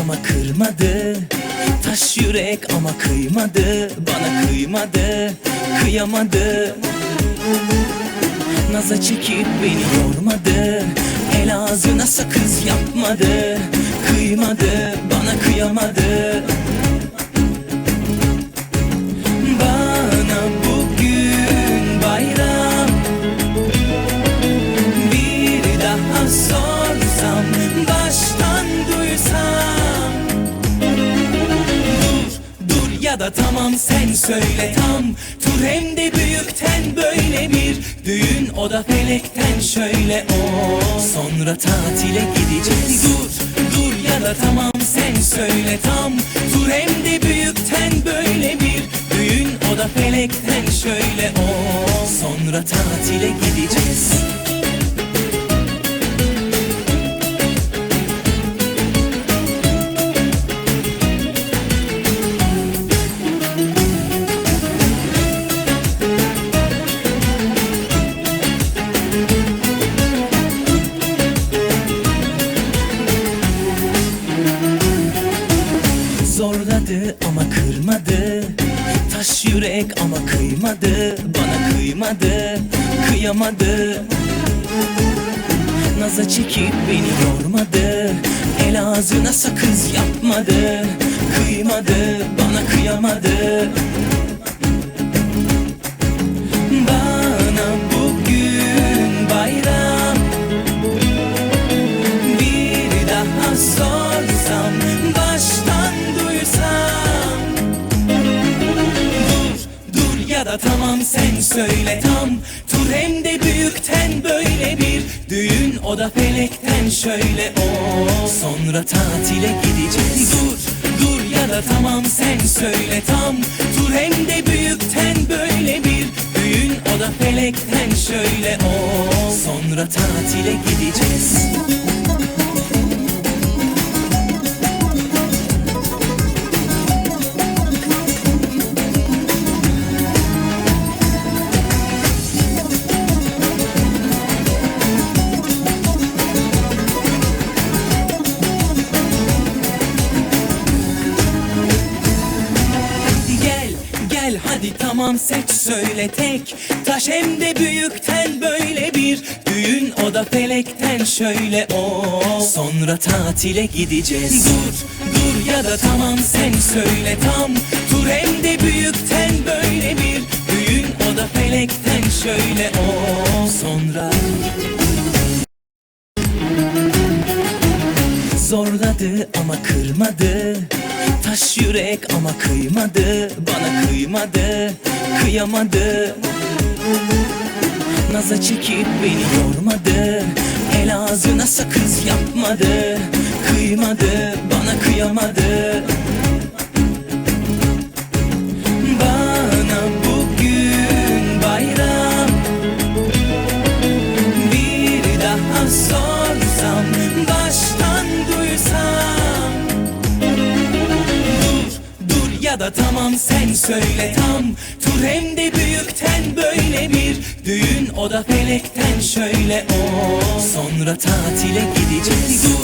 ama kırmadı. Taş yürek ama kıymadı Bana kıymadı Kıyamadı. Naza çekip beni yormadı El ağzına sakız yapmadı Kıymadı Bana kıyamadı da tamam sen söyle tam. Tur hem de büyükten böyle bir Düğün o da felekten şöyle o. Sonra tatile gideceğiz. Dur, dur ya da tamam sen söyle tam. Tur hem de büyükten böyle bir Düğün o da felekten şöyle o. Sonra tatile gideceğiz Zorladı ama kırmadı. Taş yürek ama kıymadı Bana kıymadı Kıyamadı. Naza çekip beni yormadı El ağzına sakız yapmadı Kıymadı. Bana tamam sen söyle tam. Tur hem de büyükten böyle bir. Düğün o da felekten şöyle o. Sonra tatile gideceğiz. Dur, dur ya da tamam sen söyle tam. Tur hem de büyükten böyle bir. Düğün o da felekten şöyle o. Sonra tatile gideceğiz gel hadi tamam seç söyle tek. Taş hem de büyükten böyle bir Düğün o da felekten şöyle o. Sonra tatile gideceğiz. Dur dur ya da tamam sen söyle tam. Tur hem de büyükten böyle bir Düğün o da felekten şöyle o. Sonra Zorladı ama kırmadı Taş yürek ama kıymadı Bana kıymadı Kıyamadı. Naza çekip beni yormadı El ağzına sakız yapmadı Kıymadı Bana kıyamadı da tamam sen söyle tam. Tur hem de büyükten böyle bir Düğün o da felekten şöyle. O Sonra tatile gideceğiz. Dur,